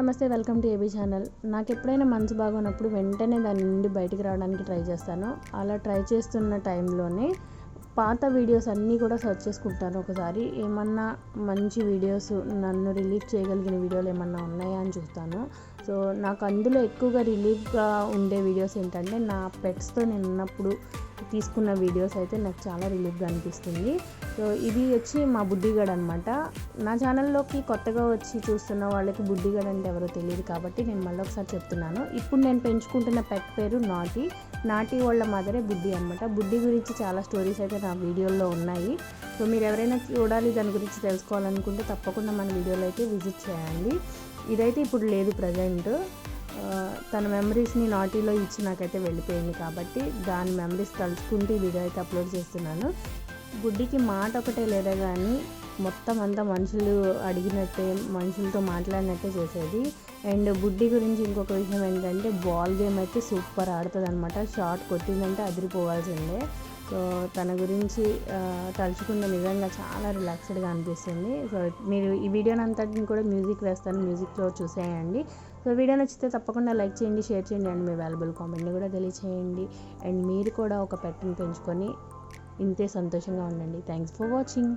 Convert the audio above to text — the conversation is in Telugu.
నమస్తే వెల్కమ్ టు ఏబీ ఛానల్. నాకు ఎప్పుడైనా మనసు బాగున్నప్పుడు వెంటనే దాని నుండి బయటికి రావడానికి ట్రై చేస్తాను. అలా ట్రై చేస్తున్న టైంలోనే పాత వీడియోస్ అన్నీ కూడా సెర్చ్ చేసుకుంటాను ఒకసారి. ఏమన్నా మంచి వీడియోస్ నన్ను రిలీఫ్ చేయగలిగిన వీడియోలు ఏమన్నా ఉన్నాయి అని చూస్తాను. సో నాకు అందులో ఎక్కువగా రిలీఫ్గా ఉండే వీడియోస్ ఏంటంటే నా పెట్స్తో నేను ఉన్నప్పుడు తీసుకున్న వీడియోస్ అయితే నాకు చాలా రిలీఫ్గా అనిపిస్తుంది. సో ఇది వచ్చి మా బుడ్డిగడ్ అనమాట నా ఛానల్లోకి కొత్తగా వచ్చి చూస్తున్న వాళ్ళకి బుడ్డిగడ్ అంటే ఎవరో తెలియదు కాబట్టి నేను మళ్ళీ ఒకసారి చెప్తున్నాను. ఇప్పుడు నేను పెంచుకుంటున్న పెట్ పేరు నాటి. నాటి వాళ్ళ మదరే బుద్ధి అనమాట బుద్ధి గురించి చాలా స్టోరీస్ అయితే నా వీడియోలో ఉన్నాయి. సో మీరు ఎవరైనా చూడాలి దాని గురించి తెలుసుకోవాలనుకుంటే తప్పకుండా మన వీడియోలో అయితే విజిట్ చేయండి. ఇదైతే ఇప్పుడు లేదు ప్రజెంట్. తన మెమరీస్ని నాటీలో ఇచ్చి నాకైతే వెళ్ళిపోయింది కాబట్టి దాని మెమరీస్ తలుచుకుంటూ ఈ వీడియో అయితే అప్లోడ్ చేస్తున్నాను. గుడ్డికి మాట ఒకటే లేదా కానీ మొత్తం అంతా మనుషులు అడిగినట్టే మనుషులతో మాట్లాడినట్టే చేసేది. అండ్ బుడ్డి గురించి ఇంకొక విషయం ఏంటంటే బాల్ గేమ్ అయితే సూపర్ ఆడుతుంది అనమాట షార్ట్ కొట్టిందంటే అదిరిపోవాల్సిందే. సో తన గురించి తలుచుకున్న తలుచుకుంటే నిజంగా చాలా రిలాక్స్డ్గా అనిపిస్తుంది. సో మీరు ఈ వీడియోని అంతటిని కూడా మ్యూజిక్ వేస్తాను మ్యూజిక్లో చూసేయండి. సో వీడియో నచ్చితే తప్పకుండా లైక్ చేయండి షేర్ చేయండి అండ్ మీ వాల్యుబుల్ కామెంట్ని కూడా తెలియచేయండి. అండ్ మీరు కూడా ఒక పెట్ని పెంచుకొని ఇంతే సంతోషంగా ఉండండి. Thanks for watching